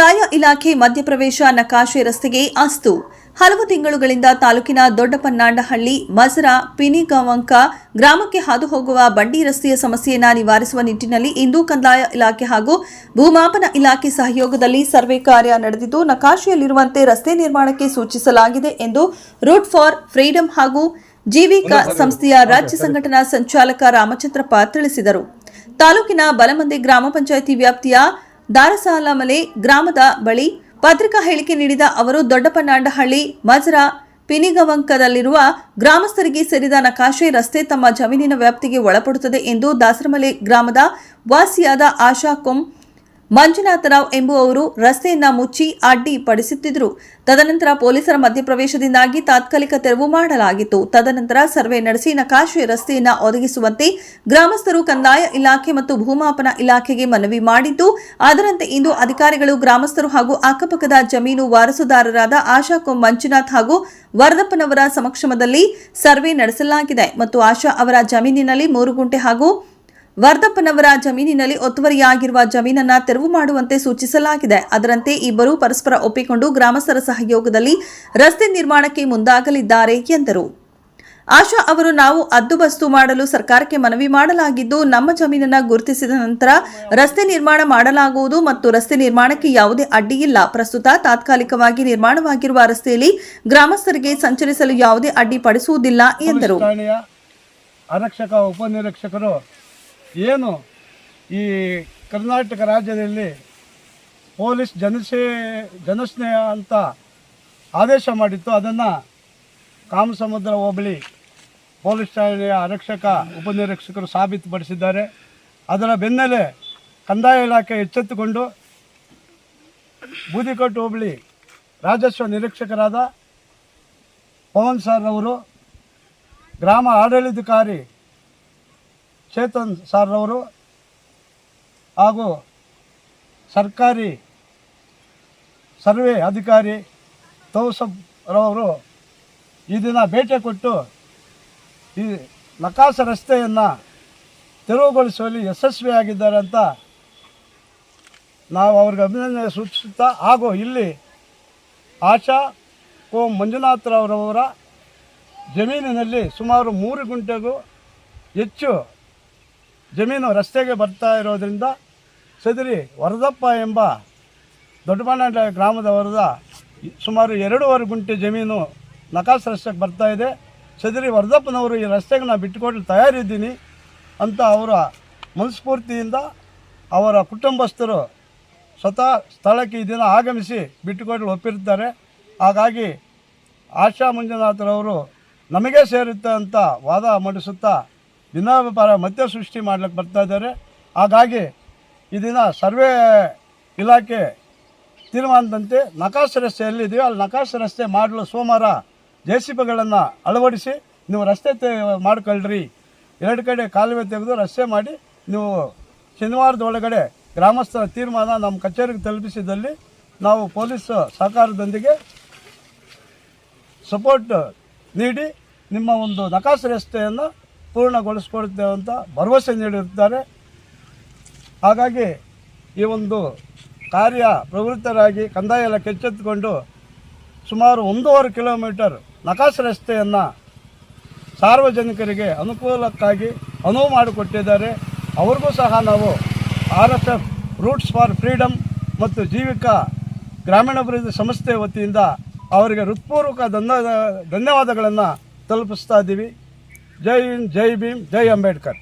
ಕಂದಾಯ ಇಲಾಖೆ ಮಧ್ಯಪ್ರವೇಶ ನಕಾಶೆ ರಸ್ತೆಗೆ ಅಸ್ತು. ಹಲವು ತಿಂಗಳುಗಳಿಂದ ತಾಲೂಕಿನ ದೊಡ್ಡಪನ್ನಾಂಡಹಳ್ಳಿ ಮಜರಾ ಪಿನಿಗವಂಕ ಗ್ರಾಮಕ್ಕೆ ಹಾದು ಹೋಗುವ ಬಂಡಿ ರಸ್ತೆಯ ಸಮಸ್ಯೆಯನ್ನು ನಿವಾರಿಸುವ ನಿಟ್ಟಿನಲ್ಲಿ ಇಂದು ಕಂದಾಯ ಇಲಾಖೆ ಹಾಗೂ ಭೂಮಾಪನ ಇಲಾಖೆ ಸಹಯೋಗದಲ್ಲಿ ಸರ್ವೆ ಕಾರ್ಯ ನಡೆದಿದ್ದು ನಕಾಶೆಯಲ್ಲಿರುವಂತೆ ರಸ್ತೆ ನಿರ್ಮಾಣಕ್ಕೆ ಸೂಚಿಸಲಾಗಿದೆ ಎಂದು ರೂಟ್ ಫಾರ್ ಫ್ರೀಡಂ ಹಾಗೂ ಜೀವಿಕಾ ಸಂಸ್ಥೆಯ ರಾಜ್ಯ ಸಂಘಟನಾ ಸಂಚಾಲಕ ರಾಮಚಂದ್ರಪ್ಪ ತಿಳಿಸಿದರು. ತಾಲೂಕಿನ ಬಲಮಂದಿ ಗ್ರಾಮ ಪಂಚಾಯಿತಿ ವ್ಯಾಪ್ತಿಯ ದಾರಸಾಲಮಲೆ ಗ್ರಾಮದ ಬಳಿ ಪತ್ರಿಕಾ ಹೇಳಿಕೆ ನೀಡಿದ ಅವರು, ದೊಡ್ಡಪನ್ನಾಂಡಹಳ್ಳಿ, ಮಜ್ರಾ, ಪಿನಿಗವಂಕದಲ್ಲಿರುವ ಗ್ರಾಮಸ್ಥರಿಗೆ ಸೇರಿದ ನಕಾಶೆ ರಸ್ತೆ ತಮ್ಮ ಜಮೀನಿನ ವ್ಯಾಪ್ತಿಗೆ ಒಳಪಡುತ್ತದೆ ಎಂದು ದಾಸರಮಲೆ ಗ್ರಾಮದ ವಾಸಿಯಾದ ಆಶಾ ಕೊಂ ಮಂಜುನಾಥರಾವ್ ಎಂಬುವವರು ರಸ್ತೆಯನ್ನ ಮುಚ್ಚಿ ಅಡ್ಡಿ ಪಡಿಸುತ್ತಿದ್ದರು ತದನಂತರ ಪೊಲೀಸರ ಮಧ್ಯಪ್ರವೇಶದಿಂದಾಗಿ ತಾತ್ಕಾಲಿಕ ತೆರವು ಮಾಡಲಾಗಿತ್ತು. ತದನಂತರ ಸರ್ವೆ ನಡೆಸಿ ನಕಾಶೆ ರಸ್ತೆಯನ್ನ ಒದಗಿಸುವಂತೆ ಗ್ರಾಮಸ್ಥರು ಕಂದಾಯ ಇಲಾಖೆ ಮತ್ತು ಭೂಮಾಪನ ಇಲಾಖೆಗೆ ಮನವಿ ಮಾಡಿದ್ದು, ಅದರಂತೆ ಇಂದು ಅಧಿಕಾರಿಗಳು ಗ್ರಾಮಸ್ಥರು ಹಾಗೂ ಅಕ್ಕಪಕ್ಕದ ಜಮೀನು ವಾರಸುದಾರರಾದ ಆಶಾ ಕೊಂ ಮಂಜುನಾಥ್ ಹಾಗೂ ವರದಪ್ಪನವರ ಸಮಕ್ಷಮದಲ್ಲಿ ಸರ್ವೆ ನಡೆಸಲಾಗಿದೆ ಮತ್ತು ಆಶಾ ಅವರ ಜಮೀನಿನಲ್ಲಿ ಮೂರು ಗುಂಟೆ ಹಾಗೂ ವರ್ಧಪ್ಪನವರ ಜಮೀನಿನಲ್ಲಿ ಒತ್ತುವರಿಯಾಗಿರುವ ಜಮೀನನ್ನ ತೆರವು ಮಾಡುವಂತೆ ಸೂಚಿಸಲಾಗಿದೆ. ಅದರಂತೆ ಇಬ್ಬರು ಪರಸ್ಪರ ಒಪ್ಪಿಕೊಂಡು ಗ್ರಾಮಸ್ಥರ ಸಹಯೋಗದಲ್ಲಿ ರಸ್ತೆ ನಿರ್ಮಾಣಕ್ಕೆ ಮುಂದಾಗಲಿದ್ದಾರೆ ಎಂದರು. ಆಶಾ ಅವರು, ನಾವು ಅದ್ದುಬಸ್ತು ಮಾಡಲು ಸರ್ಕಾರಕ್ಕೆ ಮನವಿ ಮಾಡಲಾಗಿದ್ದು, ನಮ್ಮ ಜಮೀನನ್ನು ಗುರುತಿಸಿದ ನಂತರ ರಸ್ತೆ ನಿರ್ಮಾಣ ಮಾಡಲಾಗುವುದು ಮತ್ತು ರಸ್ತೆ ನಿರ್ಮಾಣಕ್ಕೆ ಯಾವುದೇ ಅಡ್ಡಿಯಿಲ್ಲ ಪ್ರಸ್ತುತ ತಾತ್ಕಾಲಿಕವಾಗಿ ನಿರ್ಮಾಣವಾಗಿರುವ ರಸ್ತೆಯಲ್ಲಿ ಗ್ರಾಮಸ್ಥರಿಗೆ ಸಂಚರಿಸಲು ಯಾವುದೇ ಅಡ್ಡಿ ಪಡಿಸುವುದಿಲ್ಲ ಎಂದರು. ಆರಕ್ಷಕ, ಉಪನಿರೀಕ್ಷಕರು ಏನು ಈ ಕರ್ನಾಟಕ ರಾಜ್ಯದಲ್ಲಿ ಪೊಲೀಸ್ ಜನಸೇ ಜನಸ್ನೇಹ ಅಂತ ಆದೇಶ ಮಾಡಿತ್ತು. ಅದನ್ನು ಕಾಮಸಮುದ್ರ ಹೋಬಳಿ ಪೊಲೀಸ್ ಠಾಣೆಯ ಆರಕ್ಷಕ, ಉಪನಿರೀಕ್ಷಕರು ಸಾಬೀತುಪಡಿಸಿದ್ದಾರೆ. ಅದರ ಬೆನ್ನಲ್ಲೇ ಕಂದಾಯ ಇಲಾಖೆ ಎಚ್ಚೆತ್ತುಕೊಂಡು ಬೂದಿಕೋಟೆ ಹೋಬಳಿ ರಾಜಸ್ವ ನಿರೀಕ್ಷಕರಾದ ಪವನ್ ಸರ್ ಅವರು ಗ್ರಾಮ ಆಡಳಿತಾಧಿಕಾರಿ ಚೇತನ್ ಸರ್ ಅವರು ಹಾಗೂ ಸರ್ಕಾರಿ ಸರ್ವೆ ಅಧಿಕಾರಿ ತೌಸಬ್ ರವರು ಈ ದಿನ ಭೇಟಿ ಕೊಟ್ಟು ಈ ನಕಾಸ ರಸ್ತೆಯನ್ನು ತೆರವುಗೊಳಿಸುವಲ್ಲಿ ಯಶಸ್ವಿಯಾಗಿದ್ದಾರೆ ಅಂತ ನಾವು ಅವ್ರಿಗೆ ಅಭಿನಂದನೆ ಸೂಚಿಸುತ್ತಾ ಹಾಗೂ ಇಲ್ಲಿ ಆಶಾ ಕೋ ಮಂಜುನಾಥ್ರವರವರ ಜಮೀನಿನಲ್ಲಿ ಸುಮಾರು ಮೂರು ಗುಂಟೆಗೂ ಹೆಚ್ಚು ಜಮೀನು ರಸ್ತೆಗೆ ಬರ್ತಾ ಇರೋದ್ರಿಂದ ಸದರಿ ವರದಪ್ಪ ಎಂಬ ದೊಡ್ಡಬಣ್ಣಾಡ ಗ್ರಾಮದವರದ ಸುಮಾರು ಎರಡೂವರೆ ಗುಂಟೆ ಜಮೀನು ನಕಾಸ್ ರಸ್ತೆಗೆ ಬರ್ತಾ ಇದೆ. ಸದರಿ ವರದಪ್ಪನವರು ಈ ರಸ್ತೆಗೆ ನಾನು ಬಿಟ್ಟುಕೊಡಲು ತಯಾರಿದ್ದೀನಿ ಅಂತ ಅವರ ಮನಸ್ಫೂರ್ತಿಯಿಂದ ಅವರ ಕುಟುಂಬಸ್ಥರು ಸ್ವತಃ ಸ್ಥಳಕ್ಕೆ ಈ ದಿನ ಆಗಮಿಸಿ ಬಿಟ್ಟುಕೊಡಲು ಒಪ್ಪಿರ್ತಾರೆ ಹಾಗಾಗಿ ಆಶಾ ಮಂಜುನಾಥರವರು ನಮಗೆ ಸೇರುತ್ತೆ ಅಂತ ವಾದ ಮಂಡಿಸುತ್ತಾ ಭಿನ್ನಾಭಿಪ್ರಾಯ ಮಧ್ಯ ಸೃಷ್ಟಿ ಮಾಡ್ಲಿಕ್ಕೆ ಬರ್ತಾ ಇದ್ದಾರೆ. ಹಾಗಾಗಿ ಈ ದಿನ ಸರ್ವೆ ಇಲಾಖೆ ತೀರ್ಮಾನದಂತೆ ನಕಾಸ ರಸ್ತೆ ಎಲ್ಲಿದೆಯೋ ಅಲ್ಲಿ ನಕಾಸ ರಸ್ತೆ ಮಾಡಲು ಸೋಮವಾರ ಜೆ ಸಿ ಬಿಗಳನ್ನು ಅಳವಡಿಸಿ ನೀವು ರಸ್ತೆ ತೆ, ಮಾಡ್ಕೊಳ್ರಿ. ಎರಡು ಕಡೆ ಕಾಲುವೆ ತೆಗೆದು ರಸ್ತೆ ಮಾಡಿ ನೀವು ಶನಿವಾರದ ಒಳಗಡೆ ಗ್ರಾಮಸ್ಥರ ತೀರ್ಮಾನ ನಮ್ಮ ಕಚೇರಿಗೆ ತಲುಪಿಸಿದಲ್ಲಿ ನಾವು ಪೊಲೀಸ್ ಸಹಕಾರದೊಂದಿಗೆ ಸಪೋರ್ಟ್ ನೀಡಿ ನಿಮ್ಮ ಒಂದು ನಕಾಸು ರಸ್ತೆಯನ್ನು ಪೂರ್ಣಗೊಳಿಸ್ಕೊಡ್ತೇವೆ ಅಂತ ಭರವಸೆ ನೀಡಿರುತ್ತಾರೆ ಹಾಗಾಗಿ ಈ ಒಂದು ಕಾರ್ಯ ಪ್ರವೃತ್ತರಾಗಿ ಕಂದಾಯ ಇಲಾಖೆ ಎಚ್ಚೆತ್ತುಕೊಂಡು ಸುಮಾರು ಒಂದೂವರೆ ಕಿಲೋಮೀಟರ್ ನಕಾಸು ರಸ್ತೆಯನ್ನು ಸಾರ್ವಜನಿಕರಿಗೆ ಅನುಕೂಲಕ್ಕಾಗಿ ಅನುವು ಮಾಡಿಕೊಟ್ಟಿದ್ದಾರೆ. ಅವ್ರಿಗೂ ಸಹ ನಾವು R F F roots for freedom ಮತ್ತು ಜೀವಿಕಾ ಗ್ರಾಮೀಣಾಭಿವೃದ್ಧಿ ಸಂಸ್ಥೆ ವತಿಯಿಂದ ಅವರಿಗೆ ಹೃತ್ಪೂರ್ವಕ ಧನ್ಯ ಧನ್ಯವಾದಗಳನ್ನು ತಲುಪಿಸ್ತಾ ಇದ್ದೀವಿ. ಜೈ ಹಿಂದ್ ಜೈ ಭೀಮ್ ಜೈ ಅಂಬೇಡ್ಕರ್